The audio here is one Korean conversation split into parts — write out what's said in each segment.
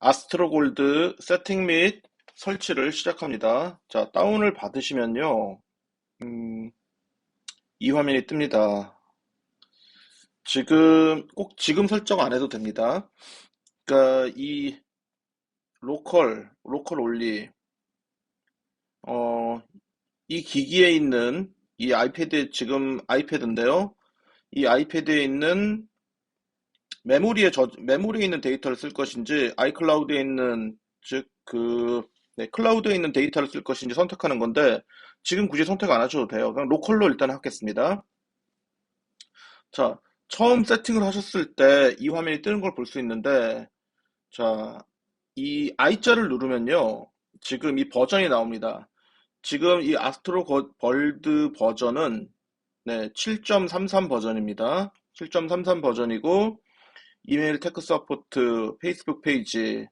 아스트로골드 세팅 및 설치를 시작합니다. 자, 다운을 받으시면요. 음, 이 화면이 뜹니다. 지금 꼭 지금 설정 안 해도 됩니다. 그러니까 이 로컬, 로컬 올리 어, 이 기기에 있는 이 아이패드 지금 아이패드인데요. 이 아이패드에 있는 메모리에 저, 메모리에 있는 데이터를 쓸 것인지 아이클라우드에 있는 즉그 네, 클라우드에 있는 데이터를 쓸 것인지 선택하는 건데 지금 굳이 선택 안 하셔도 돼요. 그냥 로컬로 일단 하겠습니다. 자, 처음 세팅을 하셨을 때 이 화면이 뜨는 걸 볼 수 있는데 자, 이 I자를 누르면요. 지금 이 버전이 나옵니다. 지금 이 아스트로 벌드 버전은 네, 7.33 버전입니다. 7.33 버전이고 이메일 테크 서포트 페이스북 페이지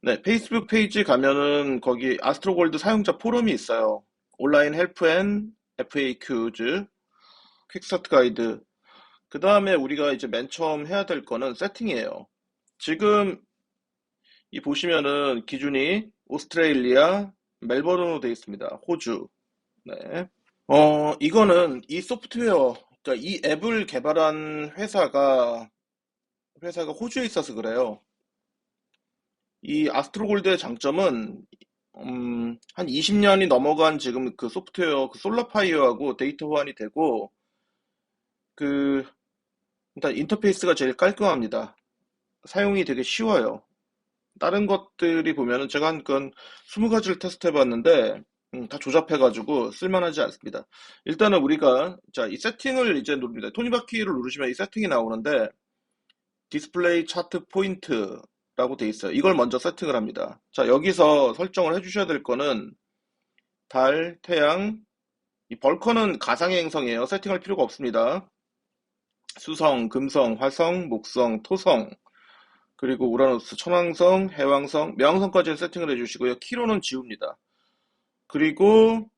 네, 페이스북 페이지 가면은 거기 아스트로골드 사용자 포럼이 있어요. 온라인 헬프 앤 FAQ즈 퀵스타트 가이드 그 다음에 우리가 이제 맨 처음 해야 될 거는 세팅이에요. 지금 이 보시면은 기준이 오스트레일리아 멜버른으로 되어 있습니다. 호주. 네. 어, 이거는 이 소프트웨어, 그러니까 이 앱을 개발한 회사가 회사가 호주에 있어서 그래요. 이 아스트로골드의 장점은 음, 한 20년이 넘어간 지금 그 소프트웨어 그 솔라파이어하고 데이터 호환이 되고 그 일단 인터페이스가 제일 깔끔합니다. 사용이 되게 쉬워요. 다른 것들이 보면은 제가 한 건 20가지를 테스트 해 봤는데 음, 다 조잡해가지고 쓸만하지 않습니다. 일단은 우리가 자 이 세팅을 이제 누릅니다. 토니바퀴를 누르시면 이 세팅이 나오는데 디스플레이 차트 포인트라고 돼 있어요. 이걸 먼저 세팅을 합니다. 자, 여기서 설정을 해주셔야 될 거는 달, 태양, 이 벌커는 가상의 행성이에요. 세팅할 필요가 없습니다. 수성, 금성, 화성, 목성, 토성, 그리고 우라노스, 천왕성, 해왕성, 명왕성까지는 세팅을 해주시고요. 키로는 지웁니다. 그리고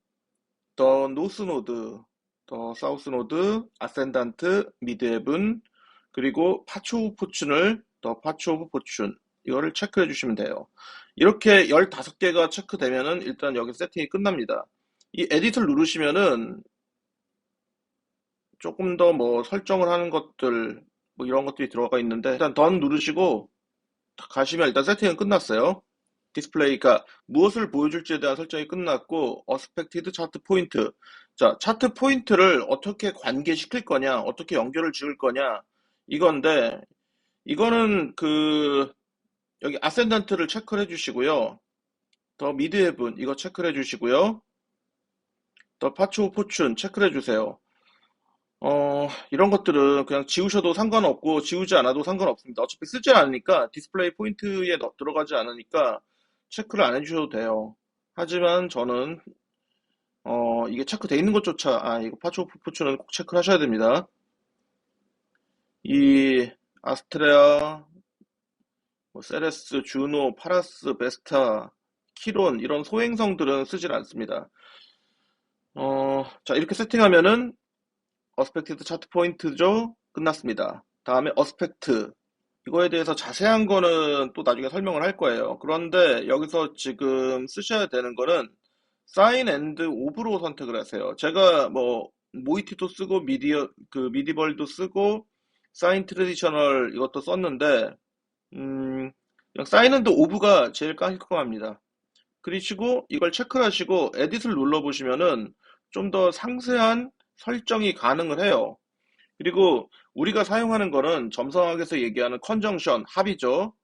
더 노스 노드, 더 사우스 노드, 아센단트, 미드 앱은 그리고 파츠 오브 포춘을 더 파츠 오브 포춘 이거를 체크해 주시면 돼요. 이렇게 15개가 체크되면은 일단 여기 세팅이 끝납니다. 이 에디트를 누르시면은 조금 더 뭐 설정을 하는 것들 뭐 이런 것들이 들어가 있는데 일단 던 누르시고 가시면 일단 세팅은 끝났어요. 디스플레이가 무엇을 보여줄지에 대한 설정이 끝났고 어스펙티드 차트 포인트 자 차트 포인트를 어떻게 관계시킬 거냐 어떻게 연결을 지을 거냐 이건데 이거는 그 여기 아센던트를 체크를 해주시고요. 더 미드 헤븐 이거 체크를 해주시고요. 더 파츠 오 포춘 체크를 해주세요. 어, 이런 것들은 그냥 지우셔도 상관없고 지우지 않아도 상관없습니다. 어차피 쓰지 않으니까 디스플레이 포인트에 넣, 들어가지 않으니까 체크를 안 해주셔도 돼요. 하지만 저는 어, 이게 체크돼 있는 것조차 아 이거 파츠 오 포춘은 꼭 체크를 하셔야 됩니다. 이 아스트레아, 뭐 세레스, 주노, 파라스, 베스타, 키론 이런 소행성들은 쓰질 않습니다. 어, 자 이렇게 세팅하면은 어스펙티드 차트 포인트죠. 끝났습니다. 다음에 어스펙트 이거에 대해서 자세한 거는 또 나중에 설명을 할 거예요. 그런데 여기서 지금 쓰셔야 되는 거는 사인 앤드 오브로 선택을 하세요. 제가 뭐 모이티도 쓰고 미디어 그 미디벌도 쓰고 사인 트레디셔널 이것도 썼는데 음, 사인앤드 오브가 제일 깔끔합니다. 그리고 이걸 체크하시고 에딧을 눌러보시면은 좀 더 상세한 설정이 가능을 해요. 그리고 우리가 사용하는 거는 점성학에서 얘기하는 컨정션, 합이죠.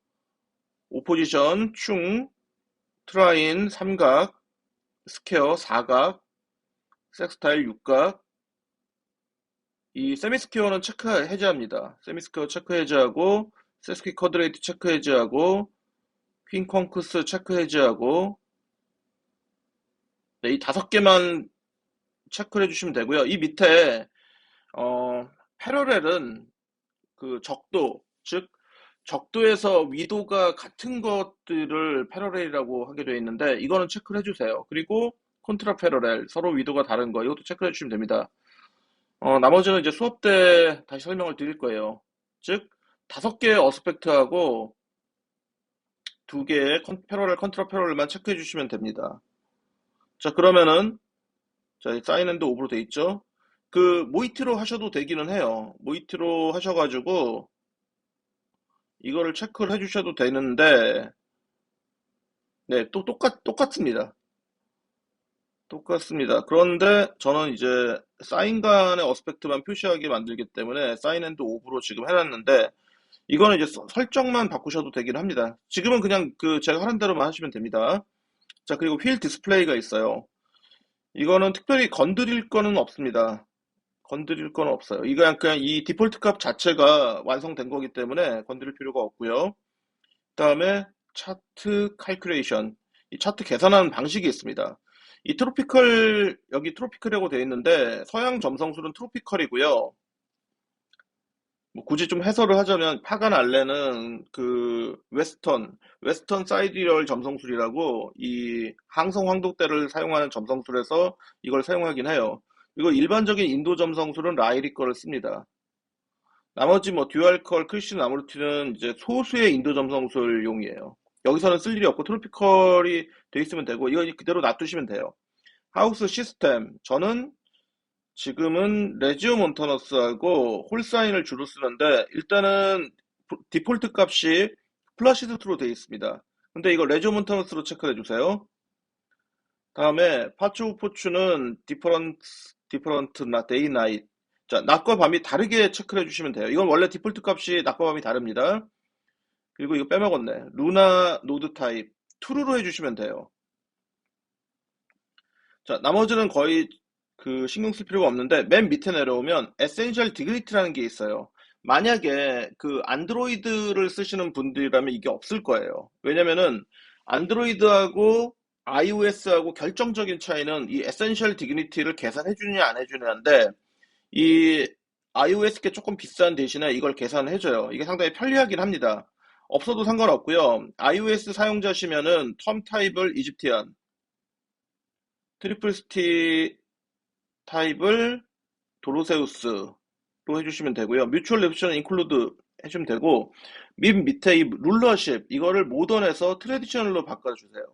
오포지션, 충, 트라인, 삼각, 스퀘어, 사각, 섹스타일, 육각, 이 세미스퀘어는 체크 해제합니다. 세미스퀘어 체크 해제하고 세스키 쿼드레이트 체크 해제하고 퀸 콩크스 체크 해제하고 네, 이 다섯 개만 체크를 해주시면 되고요. 이 밑에 어, 패러렐은 그 적도 즉 적도에서 위도가 같은 것들을 패러렐이라고 하게 되어 있는데 이거는 체크를 해주세요. 그리고 콘트라 패러렐 서로 위도가 다른 거 이것도 체크해 주시면 됩니다. 어, 나머지는 이제 수업 때 다시 설명을 드릴 거예요. 즉, 다섯 개의 어스펙트하고 두 개의 컨- 패러렐 컨트롤 패러렐만 체크해 주시면 됩니다. 자, 그러면은 자, 사인 앤드 오브로 돼 있죠? 그 모이트로 하셔도 되기는 해요. 모이트로 하셔가지고 이거를 체크를 해 주셔도 되는데 네, 또 똑같 똑같습니다. 똑같습니다. 그런데 저는 이제 사인 간의 어스펙트만 표시하게 만들기 때문에 사인 앤드 오브로 지금 해놨는데 이거는 이제 서- 설정만 바꾸셔도 되긴 합니다. 지금은 그냥 그 제가 하는 대로만 하시면 됩니다. 자, 그리고 휠 디스플레이가 있어요. 이거는 특별히 건드릴 거는 없습니다. 건드릴 건 없어요. 이거 그냥, 그냥 이 디폴트 값 자체가 완성된 거기 때문에 건드릴 필요가 없고요. 그 다음에 차트 칼큘레이션. 이 차트 계산하는 방식이 있습니다. 이 트로피컬 여기 트로피컬이라고 되어 있는데 서양 점성술은 트로피컬이고요. 뭐 굳이 좀 해설을 하자면 파간 알레는 그 웨스턴 웨스턴 사이디얼 점성술이라고 이 항성 황독대를 사용하는 점성술에서 이걸 사용하긴 해요. 그리고 일반적인 인도 점성술은 라이리 거를 씁니다. 나머지 뭐 듀얼컬, 크리신 아모르티는 이제 소수의 인도 점성술용이에요. 여기서는 쓸 일이 없고 트로피컬이 돼 있으면 되고 이거 그대로 놔두시면 돼요. 하우스 시스템 저는 지금은 레지오 몬타너스하고 홀사인을 주로 쓰는데 일단은 디폴트 값이 플러시드 트로 되어 있습니다. 근데 이거 레지오 몬타너스로 체크해 주세요. 다음에 파츠 오브 포추는 디퍼런트 디퍼런트 나 데이 나잇 자 낮과 밤이 다르게 체크를 해주시면 돼요. 이건 원래 디폴트 값이 낮과 밤이 다릅니다. 그리고 이거 빼먹었네. 루나 노드 타입 true로 해주시면 돼요. 자 나머지는 거의 그 신경 쓸 필요가 없는데 맨 밑에 내려오면 에센셜 디그리티라는 게 있어요. 만약에 그 안드로이드를 쓰시는 분들이라면 이게 없을 거예요. 왜냐면은 안드로이드하고 iOS하고 결정적인 차이는 이 에센셜 디그니티를 계산해 주느냐 안 해주느냐인데 이 iOS 게 조금 비싼 대신에 이걸 계산해 줘요. 이게 상당히 편리하긴 합니다. 없어도 상관없고요. iOS 사용자시면은 텀 타입을 이집티안, 트리플 스티 타입을 도로세우스로 해주시면 되고요. 뮤추얼 옵션 인클루드 해주면 되고 밑 밑에 이 룰러십 이거를 모던에서 트레디셔널로 바꿔주세요.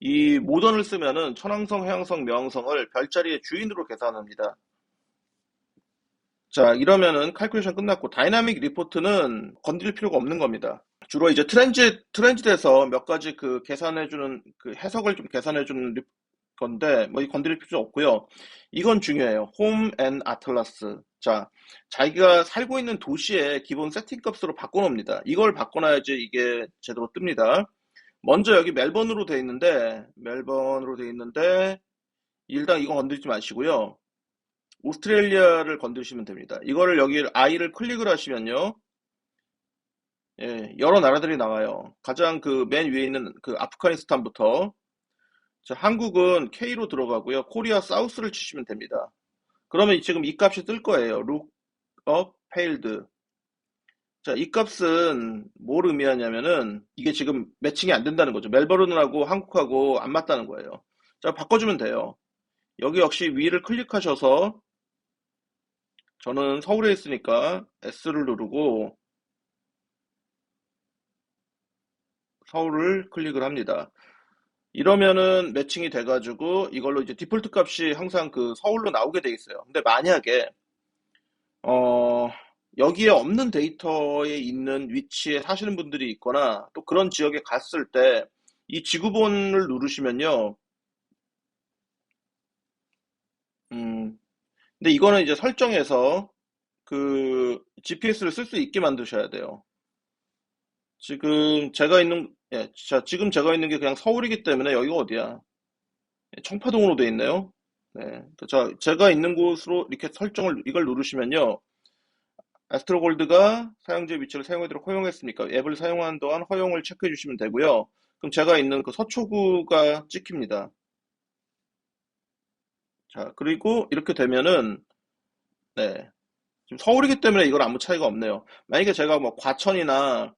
이 모던을 쓰면은 천왕성, 해왕성, 명왕성을 별자리의 주인으로 계산합니다. 자, 이러면은 칼큘레이션 끝났고 다이나믹 리포트는 건드릴 필요가 없는 겁니다. 주로 이제 트렌지 트렌지에서 몇 가지 그 계산해 주는 그 해석을 좀 계산해 주는 리- 건데 뭐 이 건드릴 필요 없고요. 이건 중요해요. 홈 앤 아틀라스. 자, 자기가 살고 있는 도시의 기본 세팅 값으로 바꿔놓습니다. 이걸 바꿔놔야지 이게 제대로 뜹니다. 먼저 여기 멜번으로 돼 있는데 멜번으로 돼 있는데 일단 이거 건드리지 마시고요. 오스트레일리아를 건드리시면 됩니다. 이거를 여기 I를 클릭을 하시면요. 예, 여러 나라들이 나와요. 가장 그 맨 위에 있는 그 아프가니스탄부터 자, 한국은 K로 들어가고요. 코리아 사우스를 치시면 됩니다. 그러면 지금 이 값이 뜰 거예요. 룩업 페일드. 자, 이 값은 뭘 의미하냐면은 이게 지금 매칭이 안 된다는 거죠. 멜버른하고 한국하고 안 맞다는 거예요. 자, 바꿔주면 돼요. 여기 역시 위를 클릭하셔서 저는 서울에 있으니까 S를 누르고 서울을 클릭을 합니다. 이러면은 매칭이 돼가지고 이걸로 이제 디폴트 값이 항상 그 서울로 나오게 돼 있어요. 근데 만약에 어 여기에 없는 데이터에 있는 위치에 사시는 분들이 있거나 또 그런 지역에 갔을 때 이 지구본을 누르시면요. 음, 근데 이거는 이제 설정해서 그 GPS를 쓸 수 있게 만드셔야 돼요. 지금 제가 있는 예, 자, 지금 제가 있는 게 그냥 서울이기 때문에 여기가 어디야? 예, 청파동으로 돼 있네요. 네. 자, 제가 있는 곳으로 이렇게 설정을 이걸 누르시면요. 아스트로골드가 사용자 위치를 사용하도록 허용했으니까 앱을 사용하는 동안 허용을 체크해 주시면 되고요. 그럼 제가 있는 그 서초구가 찍힙니다. 자, 그리고 이렇게 되면은 네. 지금 서울이기 때문에 이건 아무 차이가 없네요. 만약에 제가 뭐 과천이나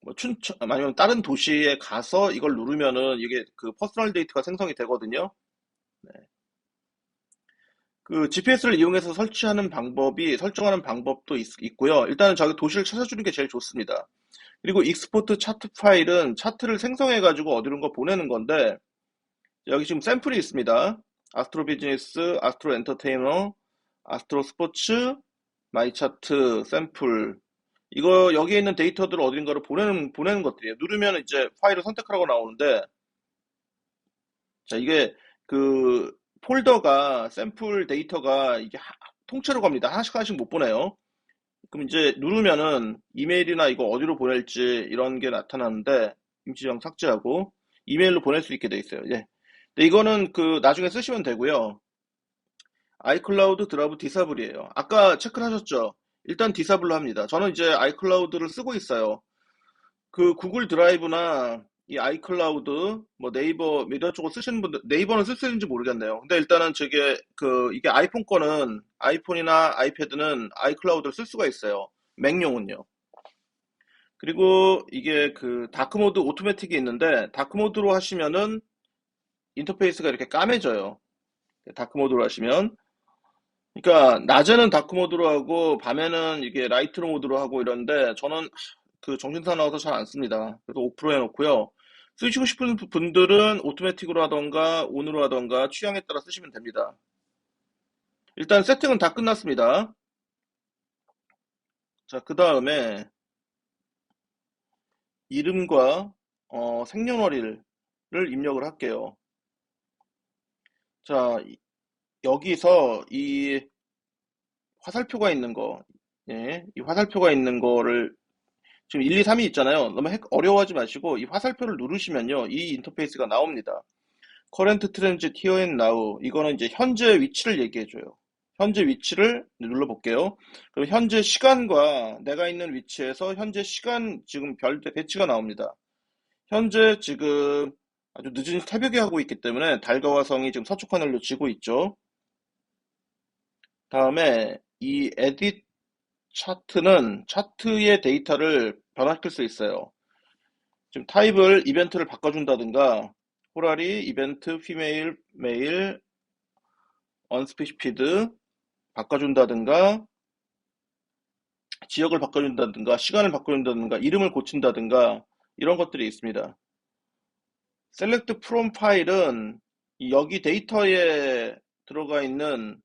뭐 춘천 아니면 다른 도시에 가서 이걸 누르면은 이게 그 퍼스널 데이터가 생성이 되거든요. 그 GPS를 이용해서 설치하는 방법이 설정하는 방법도 있, 고요 일단은 저기 도시를 찾아주는 게 제일 좋습니다. 그리고 익스포트 차트 파일은 차트를 생성해가지고 어디론가 보내는 건데, 여기 지금 샘플이 있습니다. 아스트로 비즈니스, 아스트로 엔터테이너, 아스트로 스포츠, 마이 차트, 샘플. 이거 여기에 있는 데이터들을 어딘가로 보내는 보내는 것들이에요. 누르면 이제 파일을 선택하라고 나오는데 자 이게 그 폴더가 샘플 데이터가 이게 하- 통째로 갑니다. 하나씩 하나씩 못 보내요. 그럼 이제 누르면은 이메일이나 이거 어디로 보낼지 이런 게 나타나는데 임시정 삭제하고 이메일로 보낼 수 있게 돼 있어요. 예. 이거는 그 나중에 쓰시면 되고요. 아이클라우드 드라이브 디사블이에요. 아까 체크를 하셨죠? 일단 디사블로 합니다. 저는 이제 아이클라우드를 쓰고 있어요. 그 구글 드라이브나 이 아이클라우드, 뭐 네이버 미디어 쪽을 쓰시는 분들, 네이버는 쓸수 있는지 모르겠네요. 근데 일단은 저게 그 이게 아이폰 거는 아이폰이나 아이패드는 아이클라우드를 쓸 수가 있어요. 맥용은요. 그리고 이게 그 다크모드 오토매틱이 있는데 다크모드로 하시면은 인터페이스가 이렇게 까매져요. 다크 모드로 하시면 그러니까 낮에는 다크 모드로 하고 밤에는 이게 라이트 모드로 하고 이런데 저는 그 정신 사나워서 잘 안 씁니다. 그래서 오프로 해놓고요. 쓰시고 싶은 분들은 오토매틱으로 하던가 온으로 하던가 취향에 따라 쓰시면 됩니다. 일단 세팅은 다 끝났습니다. 자, 그 다음에 이름과 어, 생년월일을 입력을 할게요. 자, 이- 여기서 이 화살표가 있는 거, 예, 이 화살표가 있는 거를 지금 1, 2, 3이 있잖아요. 너무 헷- 어려워하지 마시고 이 화살표를 누르시면요. 이 인터페이스가 나옵니다. Current Transit Here and Now. 이거는 이제 현재 위치를 얘기해줘요. 현재 위치를 눌러볼게요. 그럼 현재 시간과 내가 있는 위치에서 현재 시간 지금 별 배치가 나옵니다. 현재 지금 아주 늦은 새벽에 하고 있기 때문에 달과 화성이 지금 서쪽 하늘로 지고 있죠. 다음에 이 에딧 차트는 차트의 데이터를 변화시킬 수 있어요. 지금 타입을 이벤트를 바꿔준다든가 호라리, 이벤트, 피메일, 메일, 언스페시피드 바꿔준다든가 지역을 바꿔준다든가 시간을 바꿔준다든가 이름을 고친다든가 이런 것들이 있습니다. 셀렉트 프롬 파일은 이 여기 데이터에 들어가 있는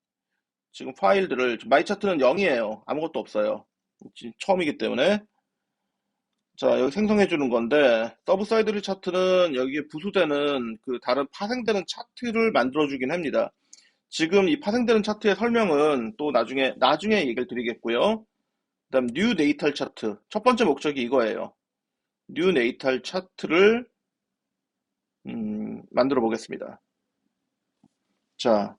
지금 파일들을 마이 차트는 0이에요. 아무것도 없어요. 지금 처음이기 때문에 자 여기 생성해 주는 건데 서브 사이드리 차트는 여기에 부수되는 그 다른 파생되는 차트를 만들어 주긴 합니다. 지금 이 파생되는 차트의 설명은 또 나중에 나중에 얘기를 드리겠고요. 그다음 뉴 네이탈 차트 첫 번째 목적이 이거예요. 뉴 네이탈 차트를 음, 만들어 보겠습니다. 자,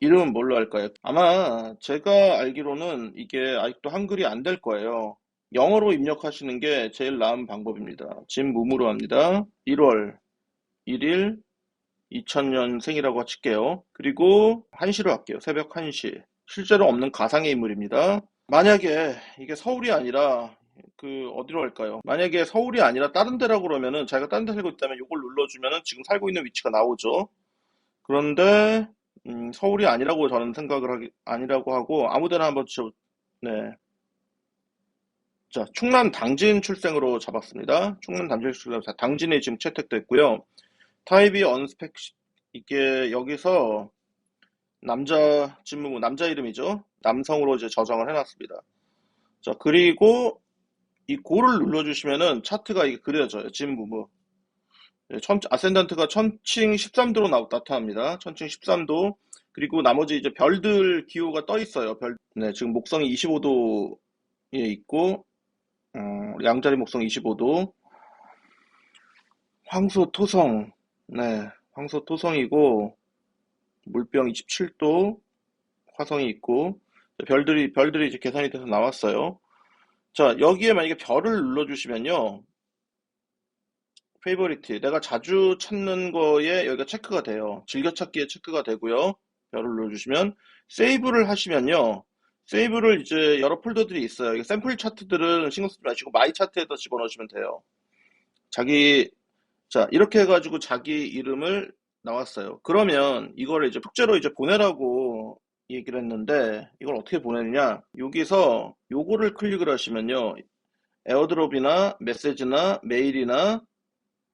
이름은 뭘로 할까요? 아마 제가 알기로는 이게 아직도 한글이 안 될 거예요. 영어로 입력하시는 게 제일 나은 방법입니다. 짐 무무로 합니다. 1월 1일 2000년생이라고 칠게요. 그리고 1시로 할게요. 새벽 1시. 실제로 없는 가상의 인물입니다. 만약에 이게 서울이 아니라 그 어디로 할까요? 만약에 서울이 아니라 다른 데라고 그러면은 자기가 다른 데 살고 있다면 이걸 눌러주면은 지금 살고 있는 위치가 나오죠. 그런데 음, 서울이 아니라고 저는 생각을 하기 아니라고 하고 아무데나 한번 쳐 네. 자, 충남 당진 출생으로 잡았습니다. 충남 당진 출생 당진이 지금 채택됐고요. 타입이 언스펙 이게 여기서 남자 진무 남자 이름이죠. 남성으로 이제 저장을 해놨습니다. 자, 그리고 이 고를 눌러주시면은 차트가 이게 그려져요. 진무무. 네, 천, 아센던트가 천칭 13도로 나, 나타납니다. 천칭 13도. 그리고 나머지 이제 별들 기호가 떠 있어요. 별, 네, 지금 목성이 25도에 있고, 어, 양자리 목성 25도. 황소 토성, 네, 황소 토성이고, 물병 27도, 화성이 있고, 별들이, 별들이 이제 계산이 돼서 나왔어요. 자, 여기에 만약에 별을 눌러주시면요. 페이버리티. 내가 자주 찾는 거에 여기가 체크가 돼요. 즐겨찾기에 체크가 되고요. 별을 눌러주시면, 세이브를 하시면요. 세이브를 이제 여러 폴더들이 있어요. 샘플 차트들은 신경 쓰지 마시고, 마이 차트에다 집어넣으시면 돼요. 자기, 자, 이렇게 해가지고 자기 이름을 나왔어요. 그러면 이거를 이제 숙제로 이제 보내라고 얘기를 했는데 이걸 어떻게 보내느냐? 여기서 요거를 클릭을 하시면요. 에어드롭이나 메시지나 메일이나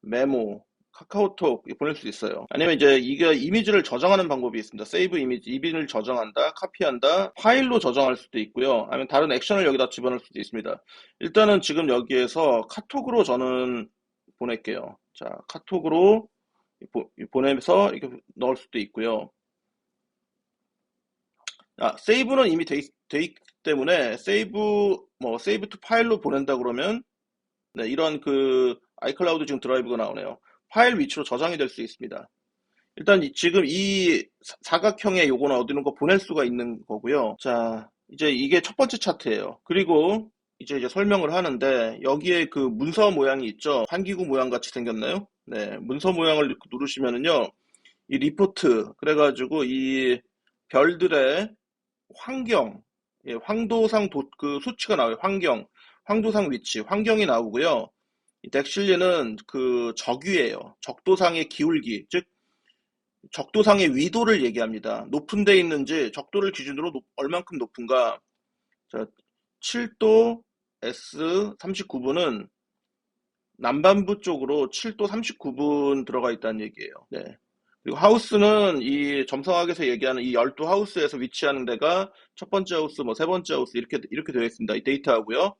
메모 카카오톡 보낼 수 있어요. 아니면 이제 이게 이미지를 저장하는 방법이 있습니다. 세이브 이미지 이미지를 저장한다 카피한다 파일로 저장할 수도 있고요. 아니면 다른 액션을 여기다 집어넣을 수도 있습니다. 일단은 지금 여기에서 카톡으로 저는 보낼게요. 자 카톡으로 보- 보내면서 이렇게 넣을 수도 있고요 아, 세이브는 이미 돼, 있, 돼 있기 때문에 세이브 뭐 세이브 투 파일로 보낸다 그러면 네, 이런 그 아이클라우드 지금 드라이브가 나오네요. 파일 위치로 저장이 될 수 있습니다. 일단 이- 지금 이 사- 사각형의 요거는 어디는 거 보낼 수가 있는 거고요. 자, 이제 이게 첫 번째 차트예요. 그리고 이제 이제 설명을 하는데 여기에 그 문서 모양이 있죠. 환기구 모양 같이 생겼나요? 네, 문서 모양을 누르시면은요. 이 리포트 그래가지고 이 별들의 환경, 예, 황도상 도, 그 수치가 나와요. 환경, 황도상 위치, 환경이 나오고요. 이 덱실리는 그 적위예요. 적도상의 기울기, 즉 적도상의 위도를 얘기합니다. 높은 데 있는지 적도를 기준으로 높- 얼만큼 높은가. 자, 7도 S 39분은 남반부 쪽으로 7도 39분 들어가 있다는 얘기예요. 네. 그리고 하우스는 이 점성학에서 얘기하는 이 12하우스에서 위치하는 데가 첫 번째 하우스, 뭐 세 번째 하우스 이렇게 이렇게 되어 있습니다. 이 데이터하고요.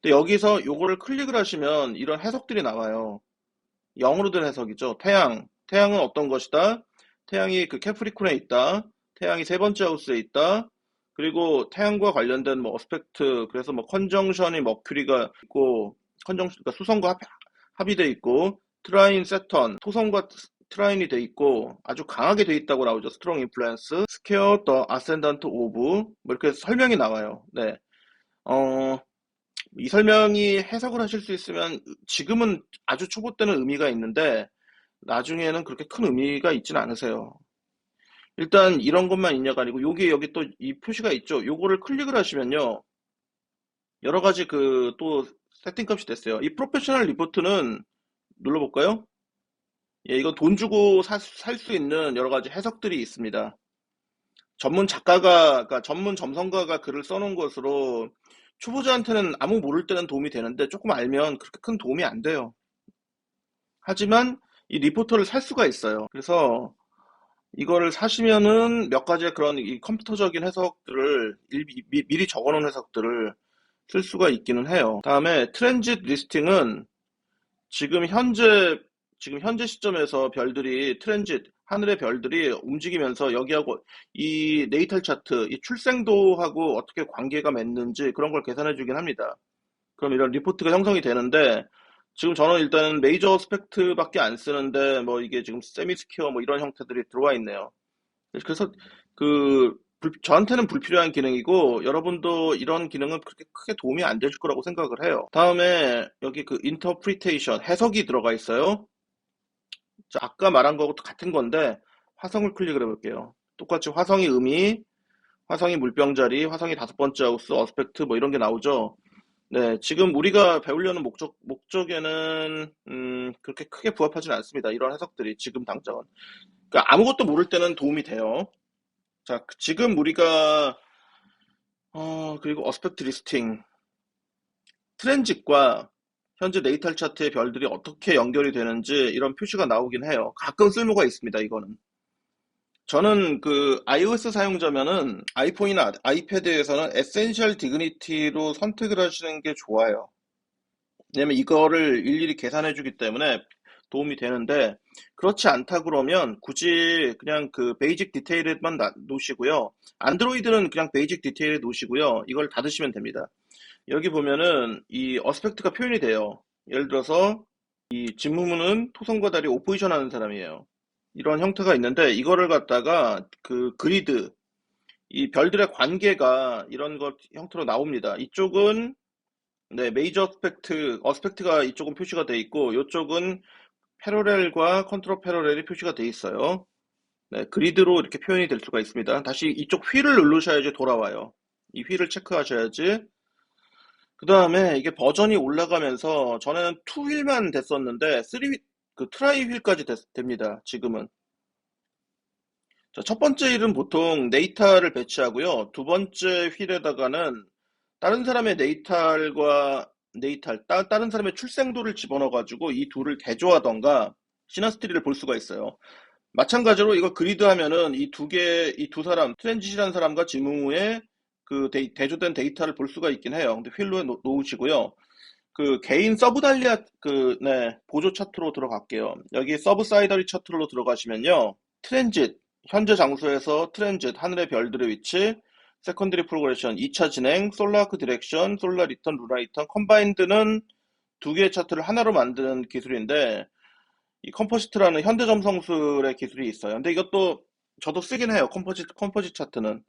근데 여기서 요거를 클릭을 하시면 이런 해석들이 나와요. 영어로 된 해석이죠. 태양. 태양은 어떤 것이다? 태양이 그 캐프리콘에 있다. 태양이 세 번째 하우스에 있다. 그리고 태양과 관련된 뭐 어스펙트, 그래서 뭐 컨정션이 머큐리가 있고, 컨정, 그러니까 수성과 합, 합의돼 있고, 트라인 세턴, 토성과 트라인이 돼 있고, 아주 강하게 돼 있다고 나오죠. 스트롱 인플루언스, 스퀘어 더 아센던트 오브, 뭐 이렇게 설명이 나와요. 네. 어, 이 설명이 해석을 하실 수 있으면 지금은 아주 초보 때는 의미가 있는데 나중에는 그렇게 큰 의미가 있지는 않으세요. 일단 이런 것만 있냐가 아니고 여기 여기 또 이 표시가 있죠. 요거를 클릭을 하시면요. 여러 가지 그 또 세팅값이 됐어요. 이 프로페셔널 리포트는 눌러볼까요? 예, 이거 돈 주고 살 수 있는 여러 가지 해석들이 있습니다. 전문 작가가, 그러니까 전문 점성가가 글을 써놓은 것으로 초보자한테는 아무 모를 때는 도움이 되는데 조금 알면 그렇게 큰 도움이 안 돼요. 하지만 이 리포터를 살 수가 있어요. 그래서 이거를 사시면은 몇 가지의 그런 이 컴퓨터적인 해석들을 일- 미, 미리 적어놓은 해석들을 쓸 수가 있기는 해요. 다음에 트랜짓 리스팅은 지금 현재 지금 현재 시점에서 별들이 트랜짓 하늘의 별들이 움직이면서 여기하고 이 네이탈 차트 이 출생도하고 어떻게 관계가 맺는지 그런 걸 계산해 주긴 합니다. 그럼 이런 리포트가 형성이 되는데 지금 저는 일단은 메이저 스펙트밖에 안 쓰는데 뭐 이게 지금 세미 스퀘어 뭐 이런 형태들이 들어와 있네요. 그래서 그 불- 저한테는 불필요한 기능이고 여러분도 이런 기능은 그렇게 크게 도움이 안 되실 거라고 생각을 해요. 다음에 여기 그 인터프리테이션 해석이 들어가 있어요. 자, 아까 말한 거하고 같은 건데 화성을 클릭을 해볼게요. 똑같이 화성의 의미, 화성의 물병자리, 화성의 다섯 번째 하우스, 어스펙트 뭐 이런 게 나오죠. 네, 지금 우리가 배우려는 목적, 목적에는, 음, 그렇게 크게 부합하지는 않습니다. 이런 해석들이 지금 당장은. 그러니까 아무것도 모를 때는 도움이 돼요. 자, 그- 지금 우리가, 어, 그리고 어스펙트 리스팅, 트랜짓과 현재 네이탈 차트의 별들이 어떻게 연결이 되는지 이런 표시가 나오긴 해요. 가끔 쓸모가 있습니다, 이거는. 저는 그 iOS 사용자면은 아이폰이나 아이패드에서는 에센셜 디그니티로 선택을 하시는 게 좋아요. 왜냐면 이거를 일일이 계산해 주기 때문에 도움이 되는데 그렇지 않다 그러면 굳이 그냥 그 베이직 디테일에만 놔- 놓으시고요. 안드로이드는 그냥 베이직 디테일에 놓으시고요. 이걸 닫으시면 됩니다. 여기 보면은 이 어스펙트가 표현이 돼요. 예를 들어서 이 진무문은 토성과 달이 오포지션 하는 사람이에요. 이런 형태가 있는데 이거를 갖다가 그 그리드 이 별들의 관계가 이런 것 형태로 나옵니다. 이쪽은 네, 메이저 어스펙트, 어스펙트가 이쪽은 표시가 돼 있고 이쪽은 패러렐과 컨트롤 패러렐이 표시가 돼 있어요. 네, 그리드로 이렇게 표현이 될 수가 있습니다. 다시 이쪽 휠을 누르셔야지 돌아와요. 이 휠을 체크하셔야지. 그 다음에 이게 버전이 올라가면서 전에는 2휠만 됐었는데 3휠, 그 트라이 휠까지 됐- 됩니다. 지금은. 자, 첫 번째 휠은 보통 네이탈을 배치하고요. 두 번째 휠에다가는 다른 사람의 네이탈과 네이탈, 따, 다른 사람의 출생도를 집어넣어가지고 이 둘을 대조하던가 시나스트리를 볼 수가 있어요. 마찬가지로 이거 그리드 하면은 이 두 개, 이 두 사람, 트랜짓이라는 사람과 지무의 그 데, 대조된 데이터를 볼 수가 있긴 해요. 근데 휠로에 놓, 놓으시고요. 그 개인 서브 달리아 그, 네, 보조 차트로 들어갈게요. 여기 서브 사이더리 차트로 들어가시면요. 트랜짓, 현재 장소에서 트랜짓, 하늘의 별들의 위치, 세컨드리 프로그레션, 2차 진행, 솔라크 디렉션, 솔라 리턴, 루나 리턴, 컴바인드는 두 개의 차트를 하나로 만드는 기술인데, 이 컴포지트라는 현대 점성술의 기술이 있어요. 근데 이것도 저도 쓰긴 해요. 컴포지트, 컴포지트 차트는.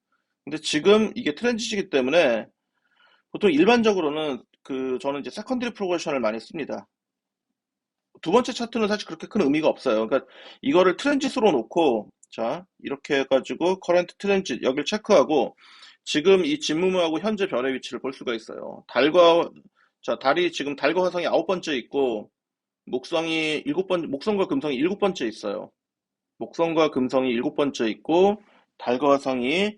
근데 지금 이게 트렌지시기 때문에 보통 일반적으로는 그 저는 이제 세컨드리 프로그레션을 많이 씁니다. 두 번째 차트는 사실 그렇게 큰 의미가 없어요. 그러니까 이거를 트랜짓으로 놓고 자 이렇게 해가지고 커렌트 트랜짓 여기를 체크하고 지금 이 진무무하고 현재 별의 위치를 볼 수가 있어요. 달과 자 달이 지금 달과 화성이 아홉 번째 있고 목성이 일곱 번 목성과 금성이 일곱 번째 있어요. 목성과 금성이 일곱 번째 있고 달과 화성이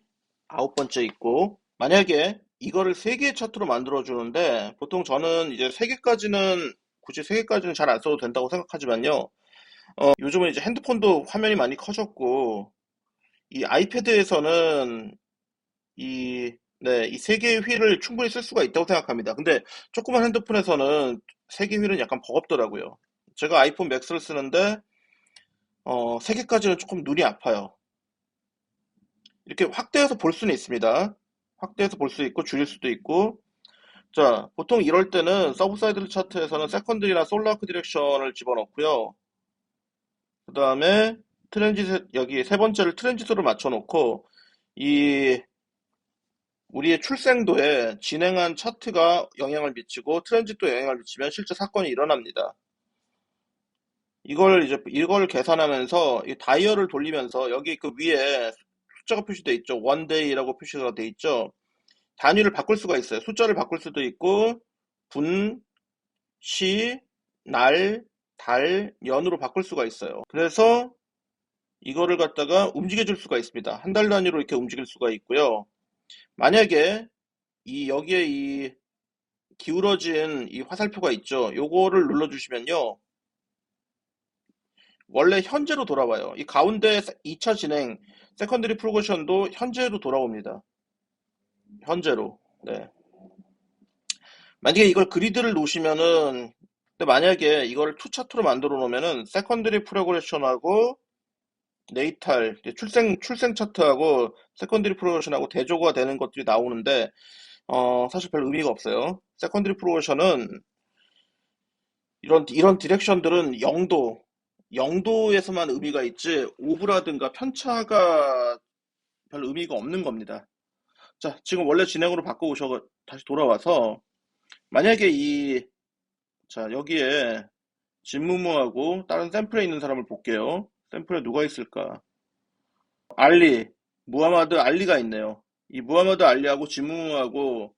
아홉 번째 있고 만약에 이거를 세 개의 차트로 만들어 주는데 보통 저는 이제 세 개까지는 굳이 세 개까지는 잘 안 써도 된다고 생각하지만요. 어, 요즘은 이제 핸드폰도 화면이 많이 커졌고 이 아이패드에서는 이 네, 이 세 개의 휠을 충분히 쓸 수가 있다고 생각합니다. 근데 조그만 핸드폰에서는 세 개 휠은 약간 버겁더라고요. 제가 아이폰 맥스를 쓰는데 어, 세 개까지는 조금 눈이 아파요. 이렇게 확대해서 볼 수는 있습니다. 확대해서 볼 수 있고 줄일 수도 있고 자 보통 이럴 때는 서브 사이드 차트에서는 세컨드리나 솔라크 디렉션을 집어넣고요. 그 다음에 트랜짓 여기 세 번째를 트랜짓으로 맞춰놓고 이 우리의 출생도에 진행한 차트가 영향을 미치고 트랜짓도 영향을 미치면 실제 사건이 일어납니다. 이걸 이제 이걸 계산하면서 이 다이얼을 돌리면서 여기 그 위에 숫자가 표시되어 있죠. 원데이라고 표시가 되어 있죠. 단위를 바꿀 수가 있어요. 숫자를 바꿀 수도 있고 분, 시, 날, 달, 년으로 바꿀 수가 있어요. 그래서 이거를 갖다가 움직여 줄 수가 있습니다. 한 달 단위로 이렇게 움직일 수가 있고요. 만약에 이 여기에 이 기울어진 이 화살표가 있죠. 요거를 눌러 주시면요. 원래 현재로 돌아와요. 이 가운데 2차 진행 세컨드리 프로그션도 현재로 돌아옵니다. 현재로. 네. 만약에 이걸 그리드를 놓으시면은 근데 만약에 이거를 투 차트로 만들어 놓으면은 세컨드리 프로그레션하고 네이탈 출생 출생 차트하고 세컨드리 프로그레션하고 대조가 되는 것들이 나오는데 어 사실 별 의미가 없어요. 세컨드리 프로그레션은 이런 이런 디렉션들은 0도 0도에서만 의미가 있지 오브라든가 편차가 별 의미가 없는 겁니다. 자, 지금 원래 진행으로 바꿔오셔 다시 돌아와서 만약에 이 자, 여기에 진무무하고 다른 샘플에 있는 사람을 볼게요. 샘플에 누가 있을까? 알리, 무하마드 알리가 있네요. 이 무하마드 알리하고 진무무하고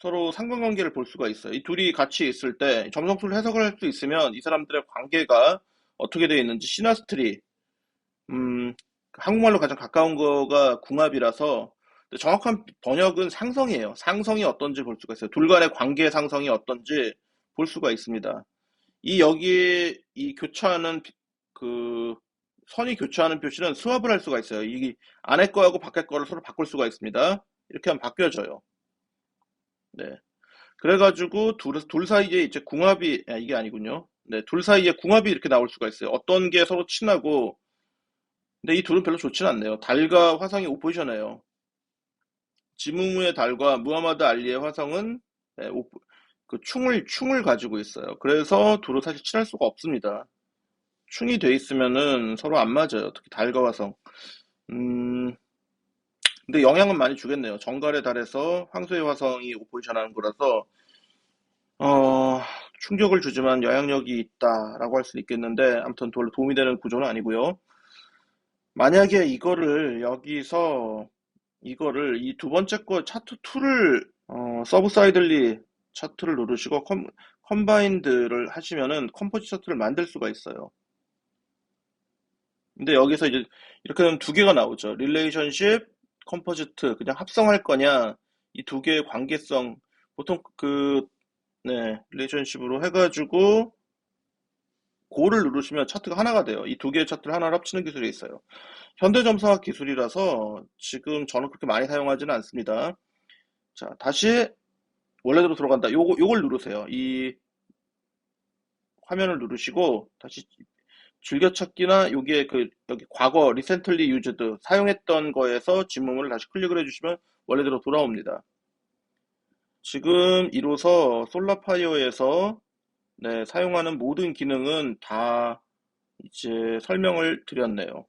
서로 상관관계를 볼 수가 있어요. 이 둘이 같이 있을 때 점성술을 해석을 할 수 있으면 이 사람들의 관계가 어떻게 되어 있는지 시나스트리, 음, 한국말로 가장 가까운 거가 궁합이라서 정확한 번역은 상성이에요. 상성이 어떤지 볼 수가 있어요. 둘 간의 관계 상성이 어떤지 볼 수가 있습니다. 이 여기 이 교차하는 그 선이 교차하는 표시는 스왑을 할 수가 있어요. 이 안에 거하고 밖에 거를 서로 바꿀 수가 있습니다. 이렇게 하면 바뀌어져요. 네. 그래가지고 둘, 둘 사이에 이제 궁합이 아, 이게 아니군요. 네, 둘 사이에 궁합이 이렇게 나올 수가 있어요. 어떤 게 서로 친하고 근데 이 둘은 별로 좋진 않네요. 달과 화성이 오포지션이에요. 지무무의 달과 무하마드 알리의 화성은 네, 오포, 그 충을 충을 가지고 있어요. 그래서 둘은 사실 친할 수가 없습니다. 충이 돼 있으면은 서로 안 맞아요. 특히 달과 화성. 음, 근데 영향은 많이 주겠네요. 정갈의 달에서 황소의 화성이 오포지션 하는 거라서 어, 충격을 주지만 영향력이 있다라고 할 수 있겠는데 아무튼 별로 도움이 되는 구조는 아니고요. 만약에 이거를 여기서 이거를 이 두 번째 거 차트 2를 어, 서브 사이들리 차트를 누르시고 컴, 컴바인드를 하시면은 컴포지 차트를 만들 수가 있어요. 근데 여기서 이제 이렇게 되면 두 개가 나오죠. 릴레이션십, 컴포지트 그냥 합성할 거냐 이 두 개의 관계성 보통 그 네, 릴레이션십으로 해가지고 고를 누르시면 차트가 하나가 돼요. 이 두 개의 차트를 하나로 합치는 기술이 있어요. 현대점사학 기술이라서 지금 저는 그렇게 많이 사용하지는 않습니다. 자, 다시 원래대로 들어간다. 요거, 요걸 누르세요. 이 화면을 누르시고 다시 즐겨찾기나 여기에 그 여기 과거 recently used 사용했던 거에서 지문을 다시 클릭을 해주시면 원래대로 돌아옵니다. 지금 이로써 솔라파이어에서 네, 사용하는 모든 기능은 다 이제 설명을 드렸네요.